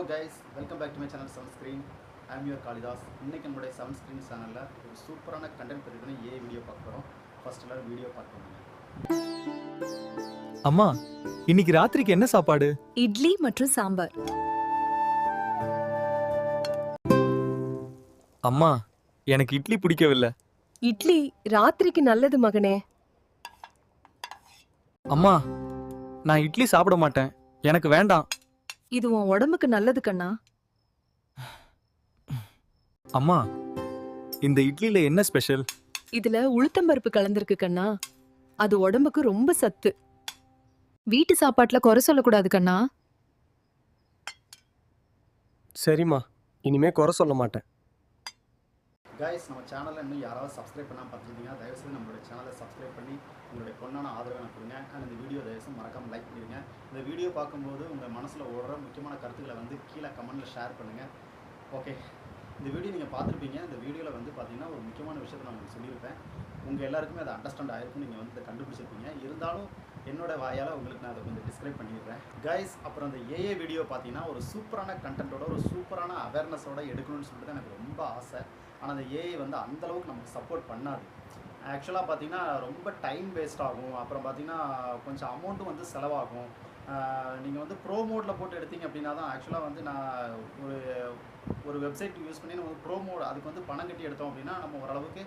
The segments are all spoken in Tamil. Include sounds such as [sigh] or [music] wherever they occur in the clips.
Hello guys welcome back to my channel seven screen I'm your Kalidas இன்னைக்கு நம்மளுடைய செவன் ஸ்க்ரீன் சேனலில் ஒரு சூப்பரான கண்டென்ட் பற்றி ஏ வீடியோ பார்க்க போகிறோம் ஃபர்ஸ்ட் எல்லாரும் வீடியோ பார்க்கணும் அம்மா இன்னைக்கு ராத்திரிக்கு என்ன சாப்பாடு? இட்லி மற்றும் சாம்பார். அம்மா எனக்கு இட்லி பிடிக்கவில்லை. இட்லி ராத்திரிக்கு நல்லது மகனே. அம்மா நான் இட்லி சாப்பிட மாட்டேன். எனக்கு வேண்டாம். இது உன் உடம்புக்கு நல்லது கண்ணா. அம்மா இந்த இட்லில என்ன ஸ்பெஷல்? இதுல உளுத்தம்பருப்பு கலந்திருக்கு கண்ணா. அது உடம்புக்கு ரொம்ப சத்து. வீட்டு சாப்பாட்டுல குறை சொல்லக்கூடாது கண்ணா. சரிம்மா இனிமே குறை சொல்ல மாட்டேன். கைஸ் நம்ம சேனலில் இன்னும் யாராவது சப்ஸ்கிரைப் பண்ணாமல் பார்த்துருந்தீங்கன்னா தயவுசெய்து நம்மளுடைய சேனலை சப்ஸ்கிரைப் பண்ணி உங்களுடைய பொண்ணான ஆதரவை எனக்கு கொடுங்க. அண்ட் இந்த வீடியோ தயவுசெய்து மறக்காமல் லைக் பண்ணிடுங்க. இந்த வீடியோ பார்க்கும்போது உங்கள் மனசில் ஓடுற முக்கியமான கருத்துக்களை வந்து கீழே கமெண்ட்டில் ஷேர் பண்ணுங்கள் ஓகே இந்த வீடியோ நீங்கள் பார்த்துருப்பீங்க. இந்த வீடியோவில் வந்து பார்த்தீங்கன்னா ஒரு முக்கியமான விஷயத்தை நான் உங்களுக்கு சொல்லியிருப்பேன். உங்கள் எல்லாருக்குமே அதை அண்டர்ஸ்டாண்ட் ஆகிருக்கும் நீங்கள் வந்து கண்டுபிடிச்சிருப்பீங்க. இருந்தாலும் என்னோட வாயால் உங்களுக்கு நான் அதை கொஞ்சம் டிஸ்கிரைப் பண்ணிடுறேன். கைஸ் அப்புறம் அந்த ஏஏ வீடியோ பார்த்தீங்கன்னா ஒரு சூப்பரான கண்டென்ட்டோட ஒரு சூப்பரான அவேர்னஸோட எடுக்கணும்னு சொல்லிட்டு எனக்கு ரொம்ப ஆசை. ஆனால் அந்த ஏஐ வந்து அந்த அளவுக்கு நமக்கு சப்போர்ட் பண்ணாது. ஆக்சுவலாக பார்த்தீங்கன்னா ரொம்ப டைம் வேஸ்ட் ஆகும். அப்புறம் பார்த்தீங்கன்னா கொஞ்சம் அமௌண்ட்டும் வந்து செலவாகும். நீங்கள் வந்து ப்ரோ மோடில் போட்டு எடுத்தீங்க அப்படின்னா தான் ஆக்சுவலாக வந்து நான் ஒரு ஒரு வெப்சைட் யூஸ் பண்ணி நம்ம ப்ரோ மோட் அதுக்கு வந்து பணம் கட்டி எடுத்தோம் அப்படின்னா நம்ம ஓரளவுக்கு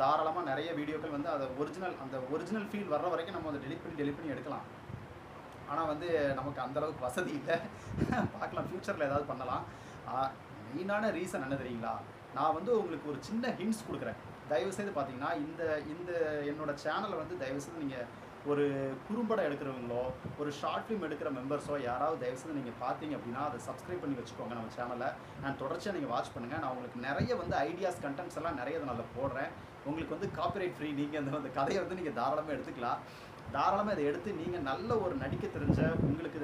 தாராளமாக நிறைய வீடியோக்கள் வந்து அதை ஒரிஜினல் அந்த ஒரிஜினல் ஃபீல் வர்ற வரைக்கும் நம்ம அதை டெலிட் பண்ணி டெலிட் பண்ணி எடுக்கலாம். ஆனால் வந்து நமக்கு அந்த அளவுக்கு வசதி இல்லை. பார்க்கலாம் ஃப்யூச்சரில் ஏதாவது பண்ணலாம். மெயினான ரீசன் என்ன தெரியுங்களா? நான் வந்து உங்களுக்கு ஒரு சின்ன ஹிண்ட்ஸ் கொடுக்குறேன். தயவுசெய்து பார்த்தீங்கன்னா இந்த இந்த என்னோடய சேனலை வந்து தயவுசெய்து நீங்கள் ஒரு குறும்படம் எடுக்கிறவங்களோ ஒரு ஷார்ட் ஃபிலிம் எடுக்கிற மெம்பர்ஸோ யாராவது தயவுசெய்து நீங்கள் பார்த்தீங்க அப்படின்னா அதை சப்ஸ்கிரைப் பண்ணி வச்சுக்கோங்க நம்ம சேனலை நான் தொடர்ச்சியாக நீங்கள் வாட்ச் பண்ணுங்கள் நான் உங்களுக்கு நிறைய வந்து ஐடியாஸ் கண்டென்ட்ஸ் எல்லாம் நிறைய இதை போடுறேன். உங்களுக்கு வந்து காப்பிரைட் ஃப்ரீ நீங்கள் அந்த கதையை வந்து நீங்கள் தாராளமாக எடுத்துக்கலாம். தாராளமாக இதை எடுத்து நீங்கள் நல்ல ஒரு நடிக்க தெரிஞ்ச உங்களுக்கு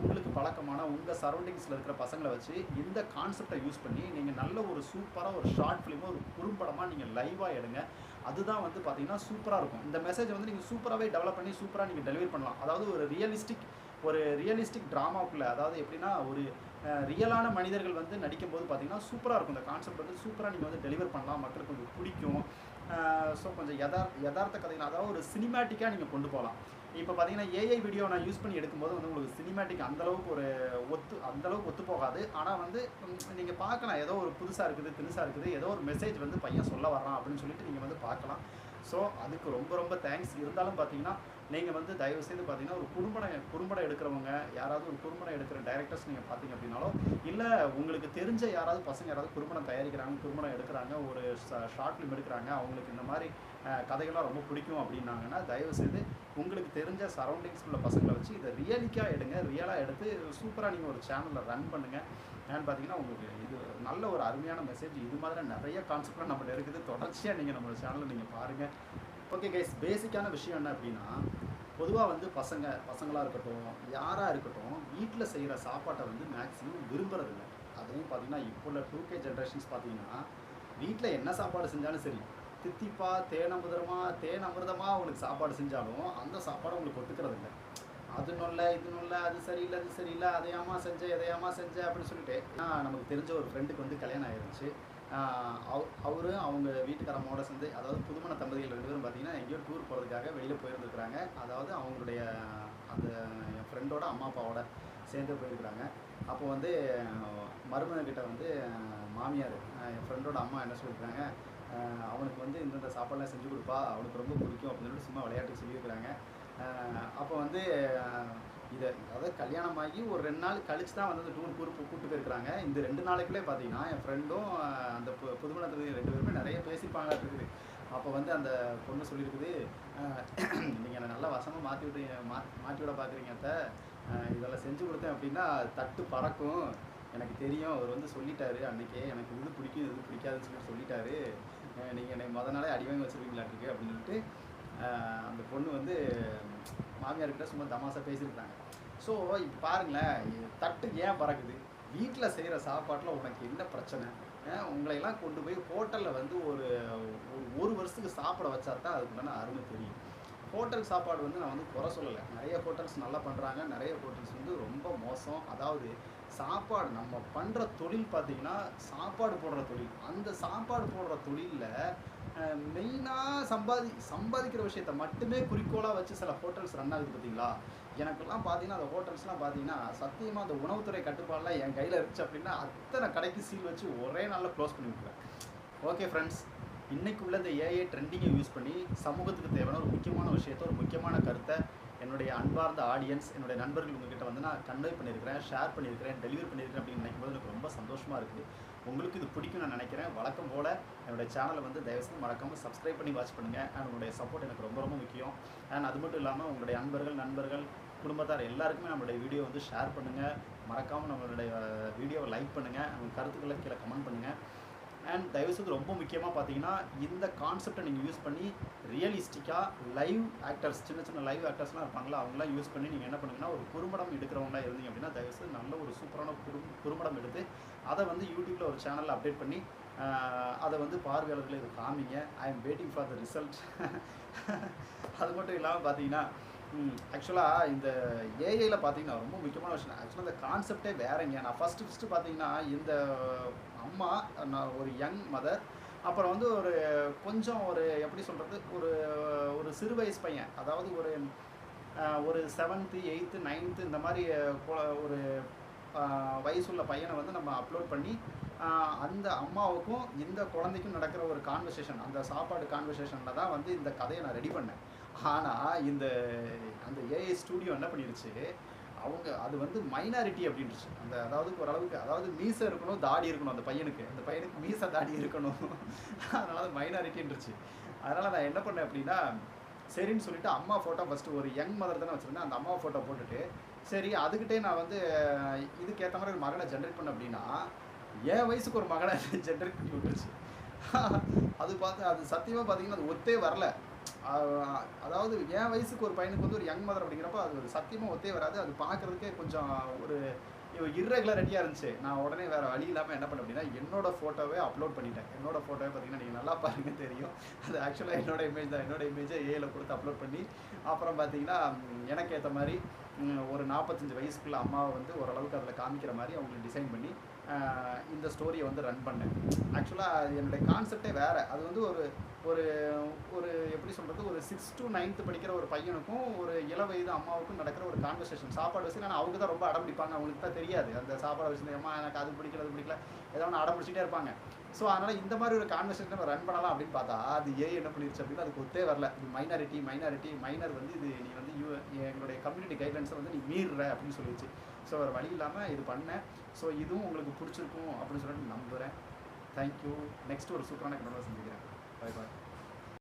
உங்களுக்கு பழக்கமான உங்கள் சரௌண்டிங்ஸில் இருக்கிற பசங்களை வச்சு இந்த கான்செப்டை யூஸ் பண்ணி நீங்கள் நல்ல ஒரு சூப்பராக ஒரு ஷார்ட் ஃபிலிமோ ஒரு குறும்படமாக நீங்கள் லைவாக எடுங்க. அதுதான் வந்து பார்த்தீங்கன்னா சூப்பராக இருக்கும். இந்த மெசேஜ் வந்து நீங்கள் சூப்பராகவே டெவலப் பண்ணி சூப்பராக நீங்கள் டெலிவரி பண்ணலாம். அதாவது ஒரு ரியலிஸ்டிக் ஒரு ரியலிஸ்டிக் ட்ராமாவுக்குள்ளே அதாவது எப்படின்னா ஒரு ரியலான மனிதர்கள் வந்து நடிக்கும் போது பார்த்தீங்கன்னா சூப்பராக இருக்கும். இந்த கான்செப்ட் வந்து சூப்பராக நீங்கள் வந்து டெலிவர் பண்ணலாம். மக்களுக்கு கொஞ்சம் பிடிக்கும். ஸோ கொஞ்சம் யதார் யதார்த்த கதைகள் அதாவது ஒரு சினிமேட்டிக்காக நீங்கள் கொண்டு போகலாம் இப்போ பார்த்தீங்கன்னா ஏஐ வீடியோ நான் யூஸ் பண்ணி எடுக்கும்போது வந்து உங்களுக்கு சினிமேட்டிக் அந்தளவுக்கு ஒரு ஒத்து அந்தளவுக்கு ஒத்து போகாது. ஆனால் வந்து நீங்கள் பார்க்கலாம். ஏதோ ஒரு புதுசாக இருக்குது தினுசாக இருக்குது. ஏதோ ஒரு மெசேஜ் வந்து பையன் சொல்ல வரான் அப்படின்னு சொல்லிட்டு நீங்கள் வந்து பார்க்கலாம். ஸோ அதுக்கு ரொம்ப ரொம்ப தேங்க்ஸ் இருந்தாலும் பார்த்தீங்கன்னா நீங்கள் வந்து தயவு செய்து பார்த்தீங்கன்னா ஒரு குறும்படம் குறும்படம் எடுக்கிறவங்க யாராவது ஒரு குறும்படம் எடுக்கிற டைரக்டர்ஸ் நீங்கள் பார்த்தீங்க அப்படின்னாலோ இல்லை உங்களுக்கு தெரிஞ்ச யாராவது பசங்க யாராவது குறும்படம் தயாரிக்கிறாங்க குறும்படம் எடுக்கிறாங்க ஒரு ஷார்ட் ஃபிலிம் எடுக்கிறாங்க அவங்களுக்கு இந்த மாதிரி கதைகள்லாம் ரொம்ப பிடிக்கும் அப்படின்னாங்கன்னா தயவு செய்து உங்களுக்கு தெரிஞ்ச சரௌண்டிங்ஸ் உள்ள பசங்களை வச்சு இதை ரியலிக்காக எடுங்க ரியலாக எடுத்து சூப்பராக நீங்கள் ஒரு சேனலில் ரன் பண்ணுங்கள் ஏன்னு பார்த்தீங்கன்னா உங்களுக்கு இது நல்ல ஒரு அருமையான மெசேஜ் இது மாதிரி நிறைய கான்செப்ட்லாம் நம்மள இருக்குது. தொடர்ச்சியாக நீங்கள் நம்மளோட சேனலை நீங்கள் பாருங்கள் ஓகே கைஸ் பேசிக்கான விஷயம் என்ன அப்படின்னா பொதுவாக வந்து பசங்க பசங்களாக இருக்கட்டும் யாராக இருக்கட்டும் வீட்டில் செய்கிற சாப்பாட்டை வந்து மேக்ஸிமம் விரும்புறதில்ல. அதுவும் பார்த்தீங்கன்னா இப்போ உள்ள டூ கே ஜென்ரேஷன்ஸ் பார்த்தீங்கன்னா வீட்டில் என்ன சாப்பாடு செஞ்சாலும் சரி தித்திப்பா தேன் தேன் அமிர்தமாக உங்களுக்கு சாப்பாடு செஞ்சாலும் அந்த சாப்பாடு உங்களுக்கு ஒத்துக்கிறது இல்லை அது நல்ல இது நல்ல அது சரியில்லை அது சரியில்லை அதையாமா செஞ்ச எதையாமா செஞ்ச அப்படின்னு சொல்லிட்டு நான் நமக்கு தெரிஞ்ச ஒரு ஃப்ரெண்டுக்கு வந்து கல்யாணம் ஆயிருந்துச்சு. அவரு அவங்க வீட்டுக்காரம்மோட சேர்ந்து அதாவது புதுமண தம்பதிகள் ரெண்டு பேரும் பார்த்தீங்கன்னா எங்கேயோ டூர் போகிறதுக்காக வெளியில் போயிருந்துருக்குறாங்க. அதாவது அவங்களுடைய அந்த என் ஃப்ரெண்டோட அம்மா அப்பாவோட சேர்ந்து போயிருக்கிறாங்க. அப்போ வந்து மருமகன்கிட்ட வந்து மாமியார் என் ஃப்ரெண்டோட அம்மா என்ன சொல்லியிருக்காங்க அவனுக்கு வந்து இந்தந்த சாப்பாடுலாம் செஞ்சு கொடுப்பா அவனுக்கு ரொம்ப பிடிக்கும் அப்படின்னு சொல்லிட்டு சும்மா விளையாட்டுக்கு சொல்லியிருக்கிறாங்க. அப்போ வந்து இதை அதாவது கல்யாணம் ஆகி ஒரு ரெண்டு நாள் கழிச்சு தான் வந்து அந்த டூர் டூர் கூப்பிட்டு போயிருக்கிறாங்க. இந்த ரெண்டு நாளைக்குள்ளே பார்த்தீங்கன்னா என் ஃப்ரெண்டும் அந்த பு- ரெண்டு பேருமே நிறைய பேசிப்பாங்க இருக்குது அப்போ வந்து அந்த பொண்ணு சொல்லியிருக்குது நீங்கள் என்னை நல்லா வசமாக மாற்றி விட்டு மா மாற்றி விட பார்க்குறீங்க அத்தை. இதெல்லாம் செஞ்சு கொடுத்தேன் அப்படின்னா தட்டு பறக்கும். எனக்கு தெரியும் அவர் வந்து சொல்லிட்டாரு அன்றைக்கே எனக்கு இது பிடிக்கும் இது பிடிக்காதுன்னு சொல்லி சொல்லிட்டாரு. நீங்கள் என்னை மொதல் நாளே அடிவாங்க வச்சுருவீங்களாட்டுருக்கு அப்படின்னு சொல்லிட்டு அந்த பொண்ணு வந்து மாமியார்கிட்ட சும்மா தமாசாக பேசியிருக்காங்க ஸோ இப்போ பாருங்களேன் தட்டு ஏன் பறக்குது? வீட்டில் செய்கிற சாப்பாட்டில் உனக்கு என்ன பிரச்சனை? உங்களையெல்லாம் கொண்டு போய் ஹோட்டலில் வந்து ஒரு ஒரு வருஷத்துக்கு சாப்பிட வச்சா தான் அதுக்குண்டான அருமை தெரியும். ஹோட்டல் சாப்பாடு வந்து நான் வந்து குறை சொல்லலை. நிறைய ஹோட்டல்ஸ் நல்லா பண்ணுறாங்க நிறைய ஹோட்டல்ஸ் வந்து ரொம்ப மோசம். அதாவது சாப்பாடு நம்ம பண்ணுற தொழில் பார்த்தீங்கன்னா சாப்பாடு போடுற தொழில். அந்த சாப்பாடு போடுற தொழிலில் மெயினாக சம்பாதி சம்பாதிக்கிற விஷயத்த மட்டுமே குறிக்கோளாக வச்சு சில ஹோட்டல்ஸ் ரன் ஆகுது பார்த்தீங்களா? எனக்கெல்லாம் பார்த்தீங்கன்னா அந்த ஹோட்டல்ஸ்லாம் பார்த்தீங்கன்னா சத்தியமாக அந்த உணவுத்துறை கட்டுப்பாடெலாம் என் கையில் இருந்துச்சு அப்படின்னா அத்தனை கடைக்கு சீல் வச்சு ஒரே நாளில் க்ளோஸ் பண்ணி விட்டுருவேன். ஓகே ஃப்ரெண்ட்ஸ் இன்றைக்கு உள்ள இந்த ஏஐ ட்ரெண்டிங்கை யூஸ் பண்ணி சமூகத்துக்கு தேவையான ஒரு முக்கியமான விஷயத்த ஒரு முக்கியமான கருத்தை என்னுடைய அன்பார்ந்த ஆடியன்ஸ் என்னுடைய நண்பர்கள் உங்ககிட்ட வந்து நான் கன்வே பண்ணியிருக்கிறேன் ஷேர் பண்ணியிருக்கிறேன் டெலிவரி பண்ணியிருக்கிறேன் அப்படின்னு நினைக்கும்போது எனக்கு ரொம்ப சந்தோஷமாக இருக்குது. உங்களுக்கு இது பிடிக்கும் நான் நினைக்கிறேன். வழக்கம் போல் என்னுடைய சேனலை வந்து தயவுசெய்து மறக்காமல் சப்ஸ்கிரைப் பண்ணி வாட்ச் பண்ணுங்கள் அண்ட் உங்களுடைய சப்போர்ட் எனக்கு ரொம்ப ரொம்ப முக்கியம். அண்ட் அது மட்டும் இல்லாமல் உங்களுடைய அன்பர்கள் நண்பர்கள் குடும்பத்தார் எல்லாருக்குமே நம்மளுடைய வீடியோ வந்து ஷேர் பண்ணுங்கள் மறக்காமல் நம்மளுடைய வீடியோவை லைக் பண்ணுங்கள் உங்கள் கருத்துக்களை கீழே கமெண்ட் பண்ணுங்கள் அண்ட் தயவுசெய்து ரொம்ப முக்கியமாக பார்த்தீங்கன்னா இந்த கான்செப்டை நீங்கள் யூஸ் பண்ணி ரியலிஸ்டிக்காக லைவ் ஆக்டர்ஸ் சின்ன சின்ன லைவ் ஆக்டர்ஸ்லாம் இருப்பாங்களா அவங்களாம் யூஸ் பண்ணி நீங்கள் என்ன பண்ணுங்கன்னா ஒரு குறும்படம் எடுக்கிறவங்களா இருந்தீங்க அப்படின்னா தயவுசெய்து நல்ல ஒரு சூப்பரான குறு குறும்படம் எடுத்து அதை வந்து யூடியூப்பில் ஒரு சேனலில் அப்டேட் பண்ணி அதை வந்து பார்வையாளர்கள் இது காமிங்க. I am waiting for the result அது மட்டும் இல்லாமல் பார்த்தீங்கன்னா ஆக்சுவலாக இந்த ஏஐயில் பார்த்தீங்கன்னா ரொம்ப முக்கியமான விஷயம். ஆக்சுவலாக இந்த கான்செப்டே வேறங்க. நான் ஃபஸ்ட்டு ஃபஸ்ட்டு பார்த்தீங்கன்னா இந்த அம்மா நான் ஒரு யங் மதர். அப்புறம் வந்து ஒரு கொஞ்சம் ஒரு எப்படி சொல்கிறது ஒரு ஒரு சிறு வயசு பையன். அதாவது ஒரு ஒரு செவன்த்து எயித்து நைன்த்து இந்த மாதிரி கொ- ஒரு வயசுள்ள பையனை வந்து நம்ம அப்லோட் பண்ணி அந்த அம்மாவுக்கும் இந்த குழந்தைக்கும் நடக்கிற ஒரு கான்வர்சேஷன் அந்த சாப்பாடு கான்வர்சேஷனில் தான் வந்து இந்த கதையை நான் ரெடி பண்ணேன். ஆனால் இந்த அந்த ஏஐ ஸ்டூடியோ என்ன பண்ணிருச்சு அவங்க அது வந்து மைனாரிட்டி அப்படின்ட்டுச்சு அந்த அதாவது ஓரளவுக்கு அதாவது மீசை இருக்கணும் தாடி இருக்கணும் அந்த பையனுக்கு. அந்த பையனுக்கு மீசை தாடி இருக்கணும். அதனால அது மைனாரிட்டின்றுச்சு அதனால் நான் என்ன பண்ணேன் அப்படின்னா சரின்னு சொல்லிட்டு அம்மா ஃபோட்டோ ஃபஸ்ட்டு ஒரு யங் மதர் தானே வச்சுருந்தேன். அந்த அம்மா ஃபோட்டோ போட்டுட்டு சரி அதுக்கிட்டே நான் வந்து இதுக்கேற்ற மாதிரி ஒரு மகனை ஜென்ரேட் பண்ண அப்படின்னா என் வயசுக்கு ஒரு மகனை ஜென்ரேட் [laughs] பண்ணி விட்டுருச்சு. அது பார்த்து அது சத்தியமாக பார்த்தீங்கன்னா அது ஒத்தே வரல. அதாவது என் வயசுக்கு ஒரு பையனுக்கு வந்து ஒரு யங் மதர் அப்படிங்கிறப்ப அது ஒரு சத்தியமாக ஒத்தே வராது. அது பார்க்குறதுக்கே கொஞ்சம் ஒரு இர்ரெகுலரிட்டியாக இருந்துச்சு. நான் உடனே வேறு வழி இல்லாமல் என்ன பண்ண அப்படின்னா என்னோட ஃபோட்டோவே அப்லோட் பண்ணிட்டேன். என்னோட ஃபோட்டோவே பார்த்தீங்கன்னா நீங்கள் நல்லா பாருங்க தெரியும். அது ஆக்சுவலாக என்னோட இமேஜ் தான். என்னோட இமேஜை ஏயில் கொடுத்து அப்லோட் பண்ணி அப்புறம் பார்த்தீங்கன்னா எனக்கு ஏற்ற மாதிரி ஒரு நாற்பத்தஞ்சு வயசுக்குள்ள அம்மாவை வந்து ஓரளவுக்கு அதில் காமிக்கிற மாதிரி அவங்களுக்கு டிசைன் பண்ணி இந்த ஸ்டோரியை வந்து ரன் பண்ணேன். ஆக்சுவலாக என்னுடைய கான்செப்டே வேறு. அது வந்து ஒரு ஒரு ஒரு எப்படி சொல்கிறது ஒரு சிக்ஸ் டு நைன்த்து படிக்கிற ஒரு பையனுக்கும் ஒரு இள வயது அம்மாவுக்கும் நடக்கிற ஒரு கான்வர்சேஷன் சாப்பாடு விஷயம் ஆனால் அவங்க தான் ரொம்ப அடம் பிடிப்பாங்க. அவங்களுக்கு தான் தெரியாது. அந்த சாப்பாடு விஷயம் அம்மா எனக்கு அது பிடிக்கல அது பிடிக்கல. ஏதோ ஒன்று அடம் பிடிச்சிட்டே இருப்பாங்க. ஸோ அதனால் இந்த மாதிரி ஒரு கான்வர்சேஷன் நம்ம ரன் பண்ணலாம் அப்படின்னு பார்த்தா அது ஏ என்ன பண்ணிருச்சு அப்படின்னா அதுக்கு ஒத்தே வரல. இது மைனாரிட்டி மைனாரிட்டி மைனர் வந்து இது நீ வந்து யூ எங்களுடைய கம்யூனிட்டி கைட்லைன்ஸை வந்து நீ மீறுற அப்படின்னு சொல்லிடுச்சு ஸோ வேறு வழி இல்லாமல் இது பண்ணேன் ஸோ இதுவும் உங்களுக்கு பிடிச்சிருக்கும் அப்படின்னு சொல்லிட்டு நம்புகிறேன் தேங்க்யூ நெக்ஸ்ட் ஒரு சூப்பரான கனவை சந்திக்கிறேன். Bye bye